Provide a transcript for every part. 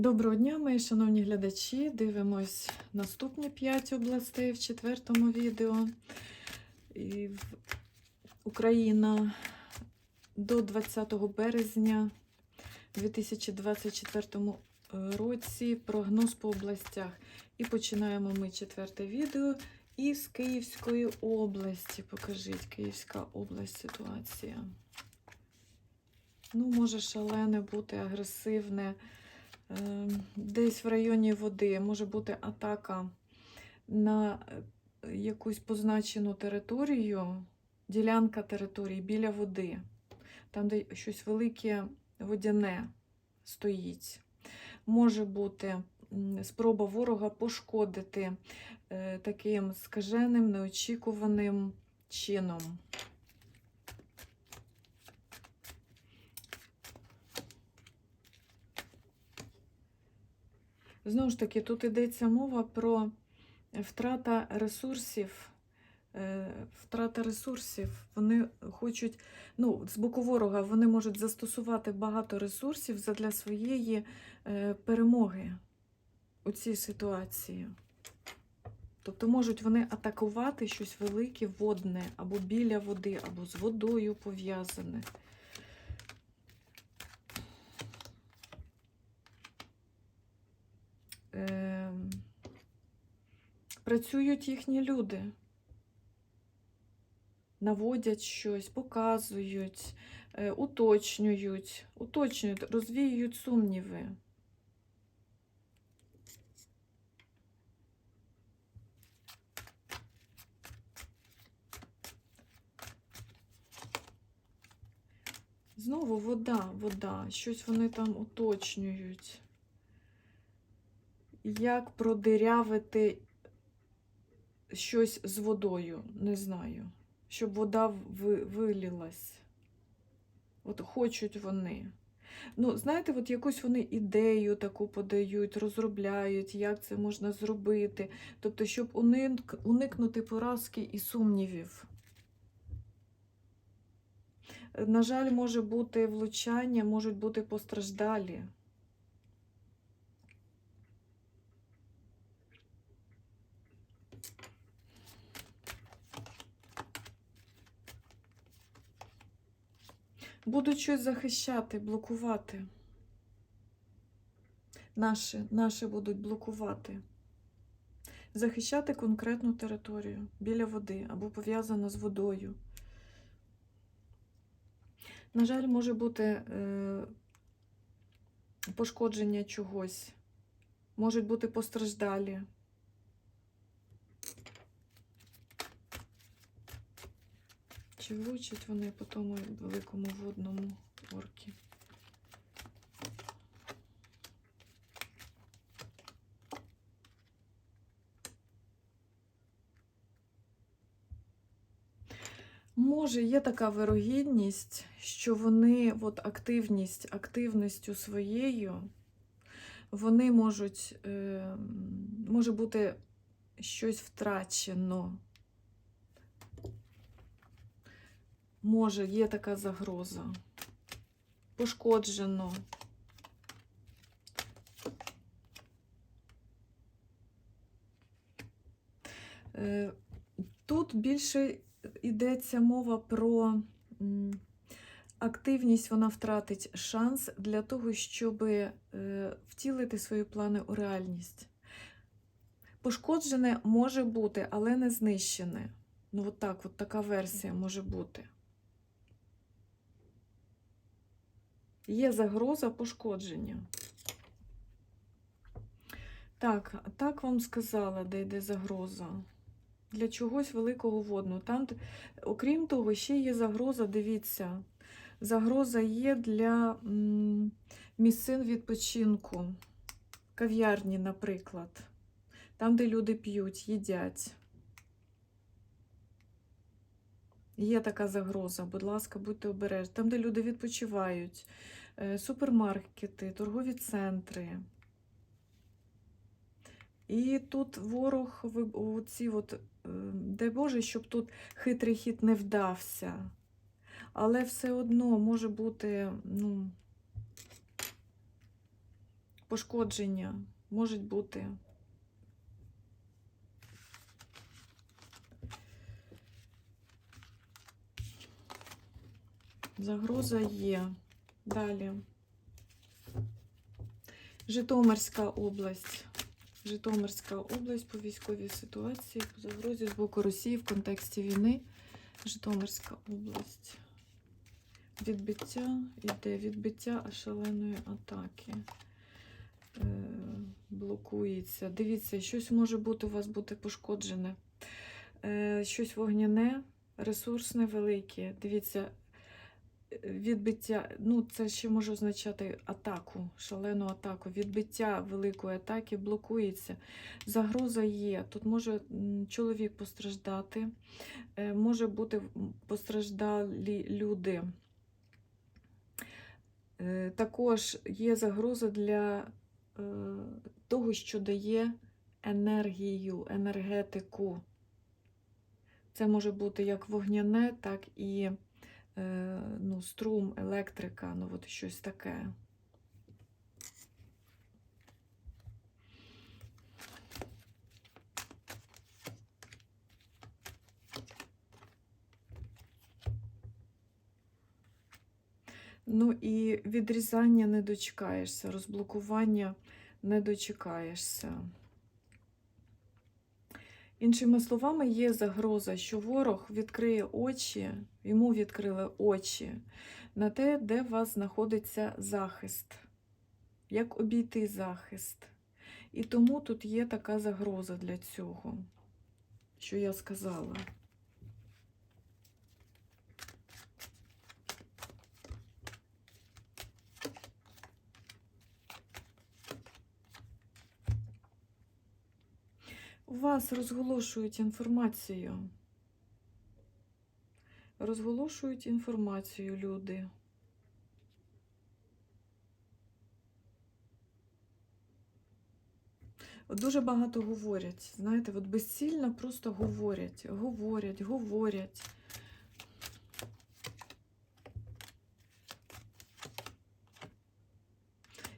Доброго дня, мої шановні глядачі. Дивимось наступні 5 областей в четвертому відео. І. Україна до 20 березня 2024 році. Прогноз по областях. І починаємо ми четверте відео із Київської області. Покажіть, Київська область ситуація. Ну, може шалене бути, агресивне. Е, Десь в районі води може бути атака на е, якусь позначену територію, ділянка території біля води, там, де щось велике водяне стоїть. Може бути спроба ворога пошкодити е, таким скаженим, неочікуваним чином. Знову ж таки, тут йдеться мова про втрата ресурсів. Е, Втрата ресурсів. Вони хочуть, ну, з боку ворога вони можуть застосувати багато ресурсів задля своєї е, перемоги у цій ситуації. Тобто можуть вони атакувати щось велике, водне, або біля води, або з водою пов'язане. Працюють їхні люди, наводять щось, показують, е, уточнюють, уточнюють, розвіюють сумніви. Знову вода, вода, щось вони там уточнюють як продирявити щось з водою, не знаю. Щоб вода ви- вилілась. От хочуть вони. Ну, знаєте, от якусь вони ідею таку подають, розробляють, як це можна зробити. Тобто, щоб уник, уникнути поразки і сумнівів. На жаль, може бути влучання, можуть бути постраждалі. Будуть щось захищати, блокувати. Наші, наші будуть блокувати. Захищати конкретну територію біля води або пов'язано з водою. На жаль, може бути е, пошкодження чогось, можуть бути постраждалі. Чи влучать вони по тому великому водному оркі? Може, є така вирогідність, що вони, от активність, активністю своєю, вони можуть, е, може бути щось втрачено. Може, є така загроза. Пошкоджено. Е, Тут більше йдеться мова про активність, вона втратить шанс для того, щоб е, втілити свої плани у реальність. Пошкоджене може бути, але не знищене. Ну, от так, от така версія може бути. Є загроза пошкодження. Так, так вам сказала, де йде загроза. Для чогось великого водного. Там, окрім того, ще є загроза, дивіться, загроза є для місцин відпочинку, кав'ярні, наприклад. Там, де люди п'ють, їдять. Є така загроза, будь ласка, будьте обережні. Там, де люди відпочивають, супермаркети, торгові центри. І тут ворог, оці от, е, дай Боже, щоб тут хитрий хід не вдався. Але все одно може бути, ну, пошкодження можуть бути. Загроза є. Далі. Житомирська область. Житомирська область по військовій ситуації, по загрозі з боку Росії в контексті війни. Житомирська область. Відбиття іде відбиття шаленої атаки. Е, блокується. Дивіться, щось може бути у вас бути пошкоджене. Е, щось вогняне, ресурсне велике. Дивіться, відбиття, ну це ще може означати атаку, шалену атаку. Відбиття великої атаки блокується. Загроза є. Тут може чоловік постраждати, е, може бути постраждалі люди. Е, Також є загроза для е, того, що дає енергію, енергетику. Це може бути як вогняне, так і ну, струм, електрика, ну от щось таке. Ну і відрізання не дочекаєшся, розблокування не дочекаєшся. Іншими словами, є загроза, що ворог відкриє очі, йому відкрили очі на те, де у вас знаходиться захист, як обійти захист. І тому тут є така загроза для цього, що я сказала. У вас розголошують інформацію. Розголошують інформацію люди. Дуже багато говорять. Знаєте, от безцільно просто говорять, говорять, говорять.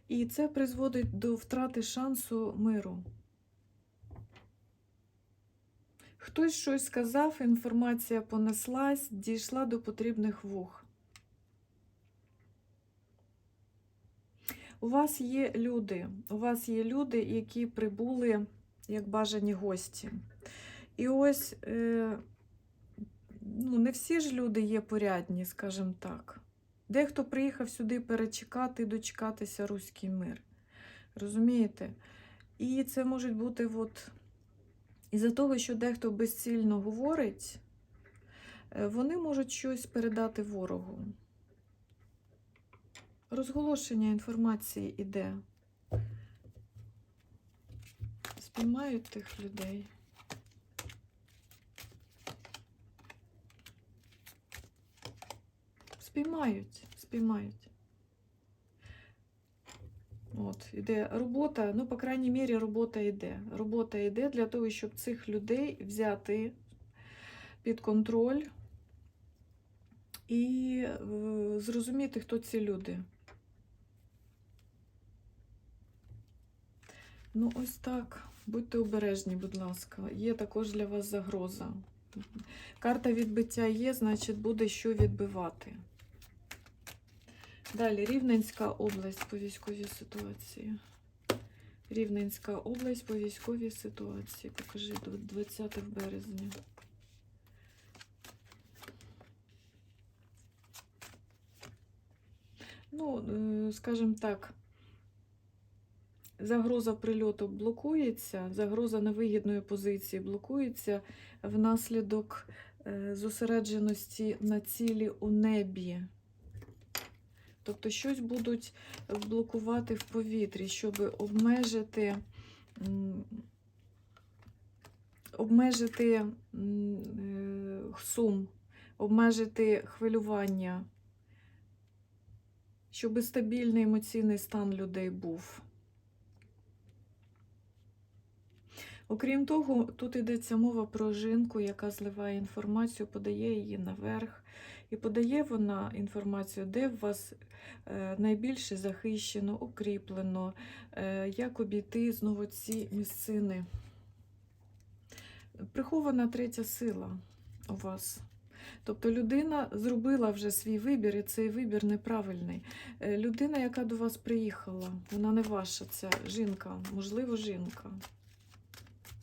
І це призводить до втрати шансу миру. Хтось щось сказав, інформація понеслась, дійшла до потрібних вух. У вас є люди, у вас є люди, які прибули як бажані гості. І ось е, ну, не всі ж люди є порядні, скажімо так. Дехто приїхав сюди перечекати, і дочекатися руський мир. Розумієте? І це можуть бути от. Із-за того, що дехто безцільно говорить, е, вони можуть щось передати ворогу. Розголошення інформації іде. Спіймають тих людей. Спіймають, спіймають. От, іде робота, ну, по крайній мірі, робота йде. Робота йде для того, щоб цих людей взяти під контроль і е, зрозуміти, хто ці люди. Ну, ось так. Будьте обережні, будь ласка. Є також для вас загроза. Карта відбиття є, значить, буде що відбивати. Далі Рівненська область по військовій ситуації. Рівненська область по військовій ситуації. Покажи 20 березня. Ну, е, скажімо так, загроза прильоту блокується, загроза невигідної позиції блокується внаслідок е, зосередженості на цілі у небі. Тобто щось будуть блокувати в повітрі, щоб обмежити, обмежити е, сум, обмежити хвилювання, щоб стабільний емоційний стан людей був. Окрім того, тут йдеться мова про жінку, яка зливає інформацію, подає її наверх. І подає вона інформацію, де в вас е, найбільше захищено, укріплено, е, як обійти знову ці місцини. Прихована третя сила у вас. Тобто людина зробила вже свій вибір, і цей вибір неправильний. Е, Людина, яка до вас приїхала, вона не ваша, ця жінка, можливо, жінка.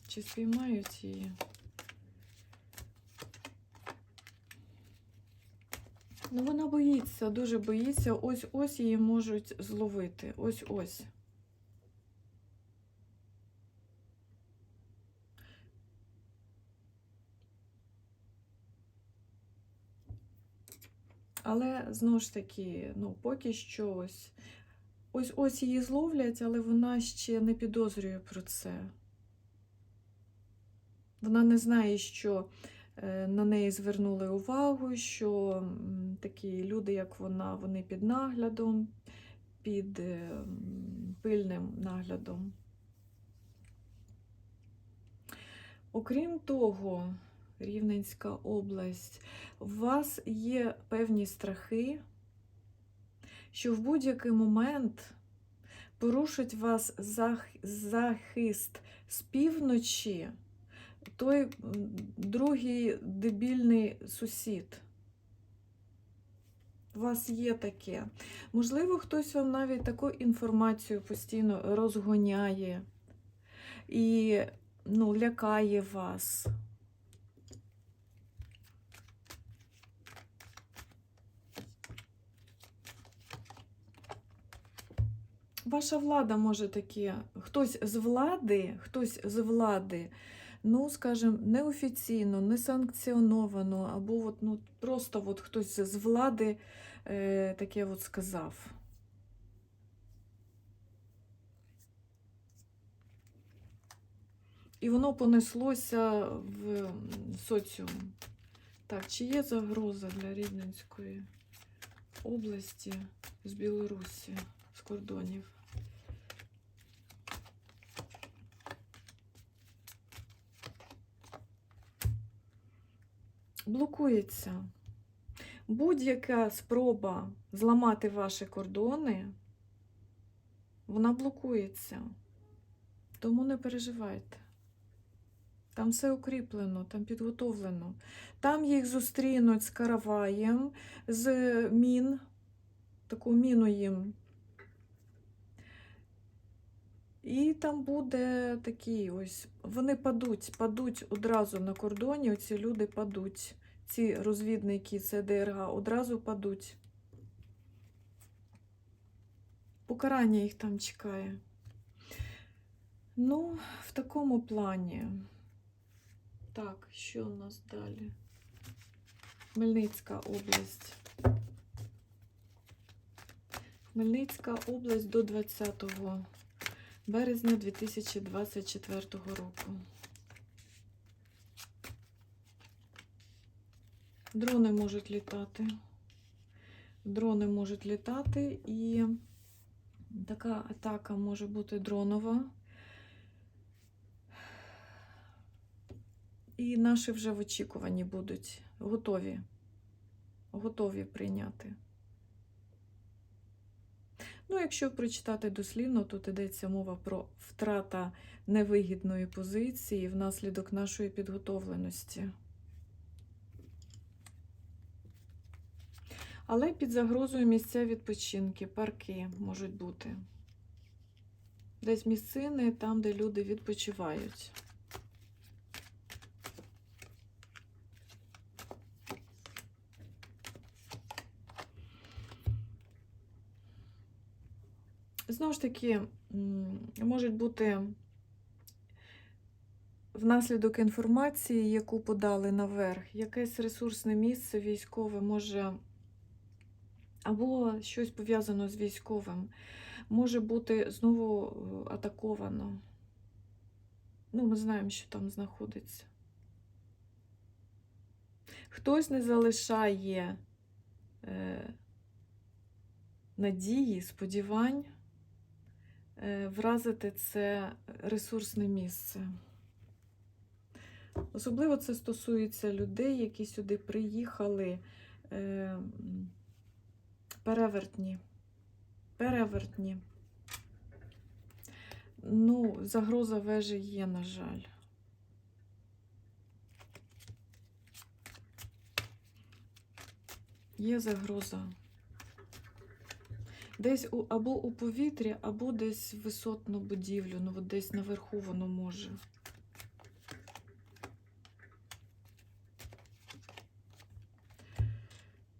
Чи спіймають її? Ну, вона боїться, дуже боїться. Ось ось її можуть зловити. Ось ось. Але знову ж таки, ну, поки що ось. Ось ось її зловлять, але вона ще не підозрює про це. Вона не знає, що на неї звернули увагу, що такі люди, як вона, вони під наглядом, під е, пильним наглядом. Окрім того, Рівненська область, у вас є певні страхи, що в будь-який момент порушить вас зах- захист з півночі той другий дебільний сусід. У вас є таке. Можливо, хтось вам навіть таку інформацію постійно розгоняє і ну, лякає вас. Ваша влада може таке, хтось з влади, хтось з влади, ну, скажімо, неофіційно, не санкціоновано, або от, ну, просто от хтось з влади е, таке от сказав. І воно понеслося в соціум. Так, чи є загроза для Рівненської області з Білорусі, з кордонів? Блокується. Будь-яка спроба зламати ваші кордони, вона блокується. Тому не переживайте. Там все укріплено, там підготовлено. Там їх зустрінуть з караваєм, з мін, таку міну їм. І там буде такі ось, вони падуть, падуть одразу на кордоні, оці люди падуть. Ці розвідники, це ДРГ, одразу падуть. Покарання їх там чекає. Ну, в такому плані. Так, що у нас далі? Хмельницька область. Хмельницька область до 20 березня 2024 року. Дрони можуть літати. Дрони можуть літати, і така атака може бути дронова. І наші вже в очікуванні будуть готові, готові прийняти. Ну, якщо прочитати дослівно, тут йдеться мова про втрата невигідної позиції внаслідок нашої підготовленості. Але під загрозою місця відпочинки, парки можуть бути. Десь місцини там, де люди відпочивають. Знову ж таки, можуть бути внаслідок інформації, яку подали наверх, якесь ресурсне місце військове може або щось пов'язано з військовим, може бути знову е, атаковано. Ну, ми знаємо, що там знаходиться. Хтось не залишає е, надії, сподівань е, вразити це ресурсне місце. Особливо це стосується людей, які сюди приїхали е, перевертні. Перевертні. Ну, загроза вежі є, на жаль. Є загроза. Десь у, або у повітрі, або десь в висотну будівлю, ну от десь наверху воно може.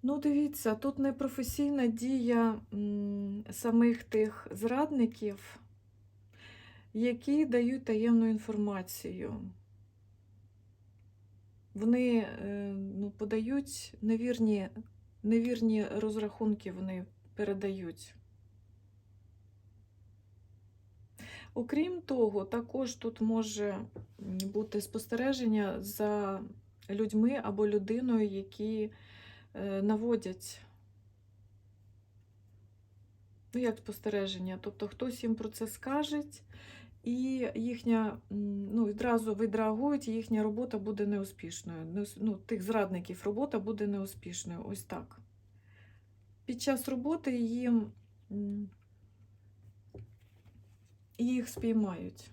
Ну, дивіться, тут не професійна дія самих тих зрадників, які дають таємну інформацію. Вони е, ну, подають невірні, невірні розрахунки, вони передають. Окрім того, також тут може бути спостереження за людьми або людиною, які наводять. Ну, як спостереження, тобто хтось їм про це скаже, і їхня, ну, відразу відреагують, і їхня робота буде неуспішною. Ну, тих зрадників робота буде неуспішною. Ось так. Під час роботи їм їх спіймають.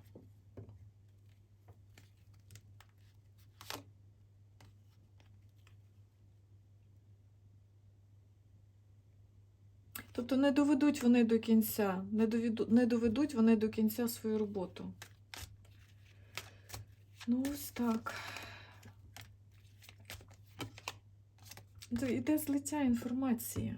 Тобто не доведуть вони до кінця, не, доведу, не доведуть вони до кінця свою роботу. Ну, ось так. Іде злиття інформації.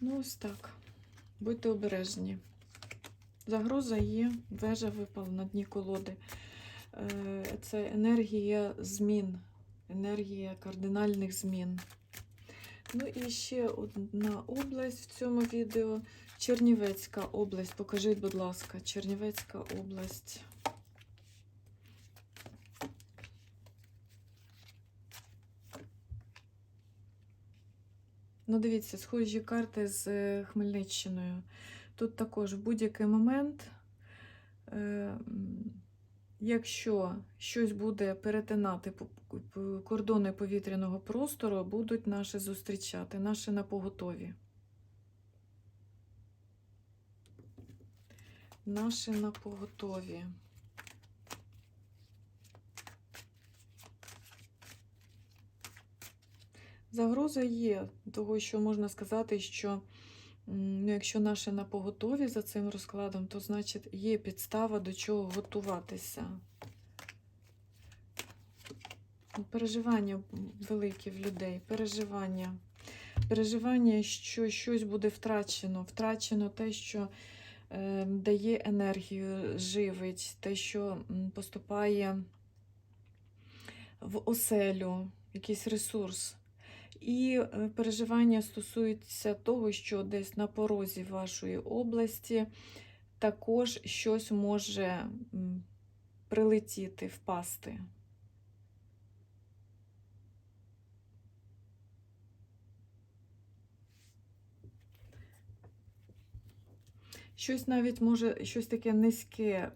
Ну, ось так. Будьте обережні. Загроза є, вежа випала на дні колоди. Е, Це енергія змін, енергія кардинальних змін. Ну і ще одна область в цьому відео. Чернівецька область. Покажіть, будь ласка, Чернівецька область. Ну, дивіться, схожі карти з е, Хмельниччиною. Тут також в будь-який момент, е, якщо щось буде перетинати кордони повітряного простору, будуть наші зустрічати, наші на поготові. Наші на поготові. Загроза є того, що можна сказати, що ну, якщо наші на поготові за цим розкладом, то значить є підстава до чого готуватися. Ну, Переживання великі в людей, переживання. Переживання, що щось буде втрачено. Втрачено те, що е, дає енергію, живить, те, що поступає в оселю, якийсь ресурс. І е, переживання стосуються того, що десь на порозі вашої області також щось може прилетіти, впасти. Щось навіть може щось таке низьке, е,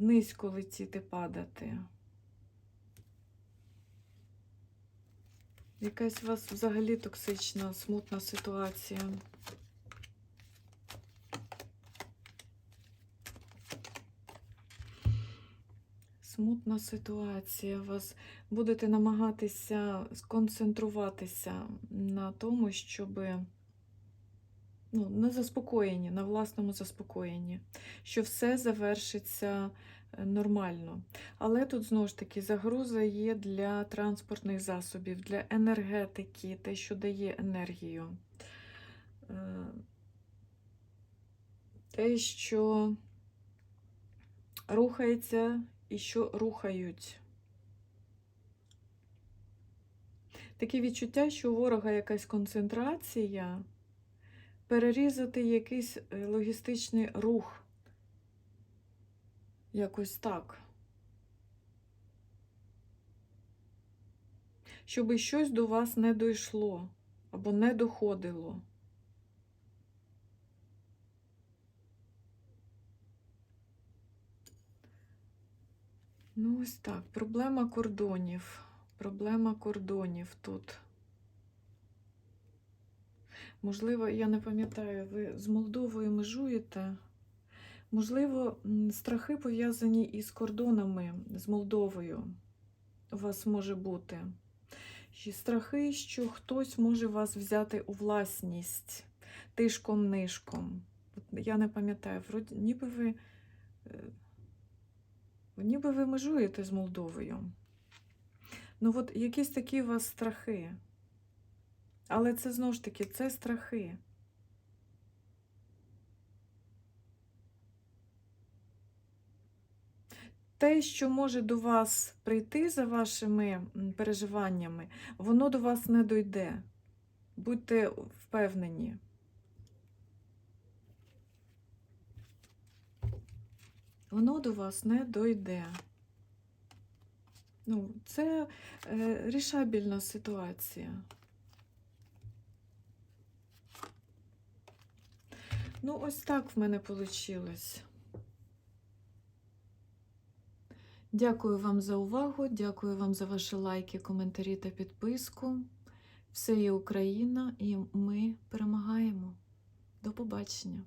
низько летіти, падати. Якась у вас взагалі токсична, смутна ситуація. Смутна ситуація. Вас будете намагатися сконцентруватися на тому, щоб ну, на заспокоєнні, на власному заспокоєнні, що все завершиться нормально. Але тут знову ж таки загроза є для транспортних засобів, для енергетики, те, що дає енергію. Е, Те, що рухається і що рухають. Таке відчуття, що у ворога якась концентрація, перерізати якийсь е, логістичний рух. Якось так. Щоби щось до вас не дійшло або не доходило. Ну, ось так. Проблема кордонів. Проблема кордонів тут. Можливо, я не пам'ятаю, ви з Молдовою межуєте? Можливо, страхи пов'язані із кордонами з Молдовою. У вас може бути. І страхи, що хтось може вас взяти у власність тишком-нишком. Я не пам'ятаю, ніби ви. е, Ніби ви межуєте з Молдовою. Ну, от якісь такі у вас страхи. Але це знову ж таки, це страхи. Те, що може до вас прийти за вашими переживаннями, воно до вас не дойде. Будьте впевнені. Воно до вас не дойде. Ну, це е, рішабельна ситуація. Ну, ось так в мене вийшло. Дякую вам за увагу, дякую вам за ваші лайки, коментарі та підписку. Все є Україна, і ми перемагаємо. До побачення!